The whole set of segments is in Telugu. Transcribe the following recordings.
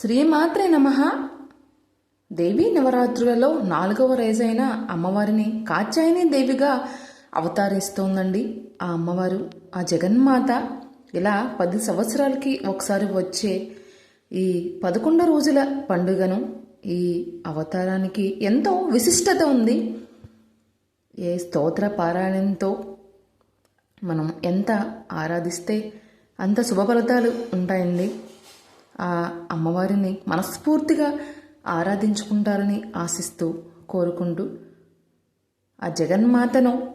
శ్రీమాత్రే నమ. దేవీ నవరాత్రులలో నాలుగవ రోజైన అమ్మవారిని కాచాయని దేవిగా అవతారిస్తోందండి ఆ అమ్మవారు. ఆ జగన్మాత ఇలా పది సంవత్సరాలకి ఒకసారి వచ్చే ఈ పదకొండు రోజుల పండుగను ఈ అవతారానికి ఎంతో విశిష్టత ఉంది. ఏ స్తోత్ర పారాయణంతో మనం ఎంత ఆరాధిస్తే అంత శుభ ఫలితాలు ఉంటాయండి. ఆ అమ్మవారిని మనస్ఫూర్తిగా ఆరాధించుకుంటారని ఆశిస్తూ కోరుకుంటూ ఆ జగన్మాతను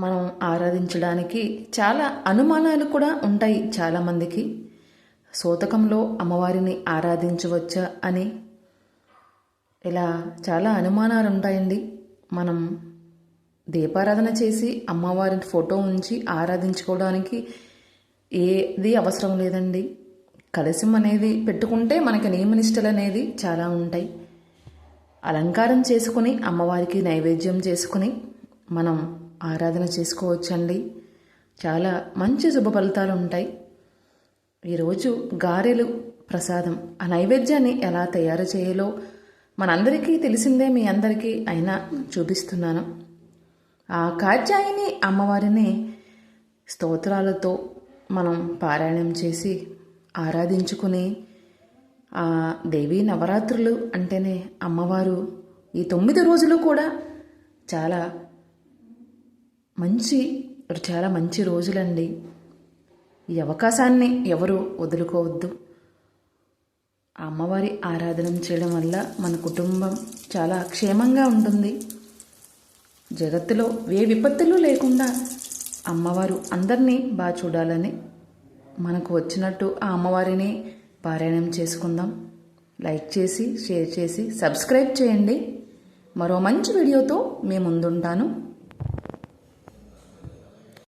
మనం ఆరాధించడానికి చాలా అనుమానాలు కూడా ఉంటాయి చాలామందికి. సోతకంలో అమ్మవారిని ఆరాధించవచ్చా అని ఇలా చాలా అనుమానాలు ఉంటాయండి. మనం దీపారాధన చేసి అమ్మవారి ఫోటో ఉంచి ఆరాధించుకోవడానికి ఏది అవసరం లేదండి. కలశం అనేది పెట్టుకుంటే మనకి నియమనిష్టలు అనేది చాలా ఉంటాయి. అలంకారం చేసుకుని అమ్మవారికి నైవేద్యం చేసుకుని మనం ఆరాధన చేసుకోవచ్చండి. చాలా మంచి శుభ ఫలితాలు ఉంటాయి. ఈరోజు గారెలు ప్రసాదం ఆ నైవేద్యాన్ని ఎలా తయారు చేయాలో మనందరికీ తెలిసిందే మీ అందరికీ అయినా చూపిస్తున్నాను. ఆ కాత్యాయిని అమ్మవారిని స్తోత్రాలతో మనం పారాయణం చేసి ఆరాధించుకుని ఆ దేవీ నవరాత్రులు అంటేనే అమ్మవారు ఈ తొమ్మిది రోజులు కూడా చాలా మంచి చాలా మంచి రోజులండి. ఈ అవకాశాన్ని ఎవరు వదులుకోవద్దు. అమ్మవారి ఆరాధన చేయడం వల్ల మన కుటుంబం చాలా క్షేమంగా ఉంటుంది. జగత్తులో ఏ విపత్తులు లేకుండా అమ్మవారు అందరినీ బాగా చూడాలని మనకు వచ్చినట్టు ఆ అమ్మవారిని పారాయణం చేసుకుందాం. లైక్ చేసి షేర్ చేసి సబ్స్క్రైబ్ చేయండి. మరో మంచి వీడియోతో మీ ముందుంటాను.